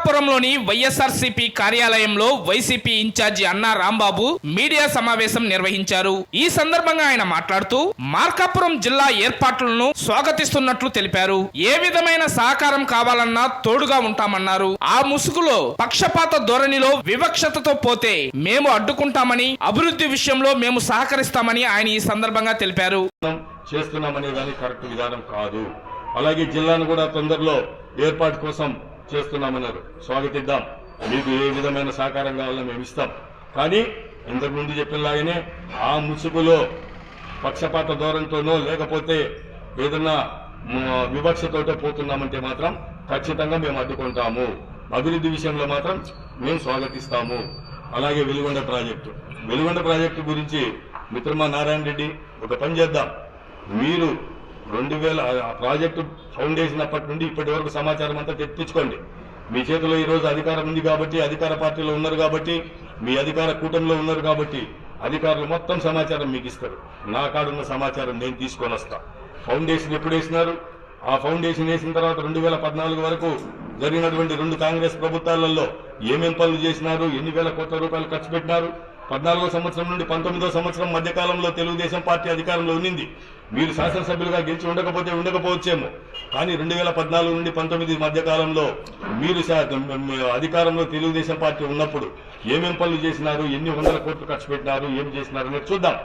మార్కాపురంలోని YSRCP కార్యాలయంలో YCP incharge అన్నా Rambabu media సమావేశం నిర్వహించారు. ఈ సందర్భంగా ఆయన మాట్లాడుతూ మార్కాపురం జిల్లా ఏర్పాట్లను స్వాగతిస్తున్నట్లు తెలిపారు. ఏ విధమైన సహకారం కావాలన్నా తోడుగా ఉంటామన్నారు. ఆ ముసుగులో పక్షపాత ధోరణిలో వివక్షతతో పోతే మేము అడ్డుకుంటామని అభివృద్ధి విషయంలో మేము సహకరిస్తామని ఆయన ఈ సందర్భంగా తెలిపారు. చేస్తున్నామనే దాని కరెక్ట్ విధానం కాదు. అలాగే జిల్లాను కూడా తొందరలో ఏర్పాటు కోసం చేస్తున్నామన్నారు. స్వాగతిద్దాం. మీకు ఏ విధమైన సహకారం కావాలో మేము ఇస్తాం. కానీ ఇంతకుముందు చెప్పినలాగానే ఆ ముసుగులో పక్షపాత ధోరణితోనో లేకపోతే ఏదన్నా వివక్షతోటో పోతున్నామంటే మాత్రం ఖచ్చితంగా మేము అడ్డుకుంటాము. అభివృద్ధి విషయంలో మాత్రం మేము స్వాగతిస్తాము. అలాగే వెలుగొండ ప్రాజెక్టు. వెలుగొండ ప్రాజెక్టు గురించి మిత్రమా నారాయణ రెడ్డి ఒక పని చేద్దాం. మీరు రెండు వేల ఆ ప్రాజెక్టు ఫౌండేషన్ అప్పటి నుండి ఇప్పటి వరకు సమాచారం అంతా తెప్పించుకోండి. మీ చేతిలో ఈరోజు అధికారం ఉంది కాబట్టి అధికార పార్టీలో ఉన్నారు కాబట్టి మీ అధికార కూటమిలో ఉన్నారు కాబట్టి అధికారులు మొత్తం సమాచారం మీకు ఇస్తారు. నా కాడున్న సమాచారం నేను తీసుకొని వస్తా. ఫౌండేషన్ ఎప్పుడు వేసినారు? ఆ ఫౌండేషన్ వేసిన తర్వాత రెండు వేల పద్నాలుగు వరకు జరిగినటువంటి రెండు కాంగ్రెస్ ప్రభుత్వాలలో ఏమేం పనులు చేసినారు? ఎన్ని వేల కోట్ల రూపాయలు ఖర్చు పెట్టినారు? పద్నాలుగో సంవత్సరం నుండి పంతొమ్మిదో సంవత్సరం మధ్యకాలంలో తెలుగుదేశం పార్టీ అధికారంలో ఉన్నింది. మీరు శాసనసభ్యులుగా గెలిచి ఉండకపోతే ఉండకపోవచ్చేమో. కానీ రెండు వేల పద్నాలుగు నుండి పంతొమ్మిది మధ్యకాలంలో మీరు అధికారంలో తెలుగుదేశం పార్టీ ఉన్నప్పుడు ఏమేం పనులు చేసినారు ఎన్ని వందల కోట్లు ఖర్చు పెట్టినారు ఏం చేసినారు అనేది చూద్దాం.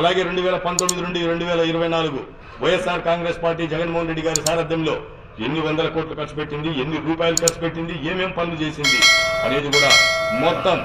అలాగే రెండు వేల పంతొమ్మిది నుండి రెండు వేల ఇరవై నాలుగు వైఎస్ఆర్ కాంగ్రెస్ పార్టీ జగన్మోహన్ రెడ్డి గారి సారథ్యంలో ఎన్ని వందల కోట్లు ఖర్చు పెట్టింది ఎన్ని రూపాయలు ఖర్చు పెట్టింది ఏమేం పనులు చేసింది అనేది కూడా మొత్తం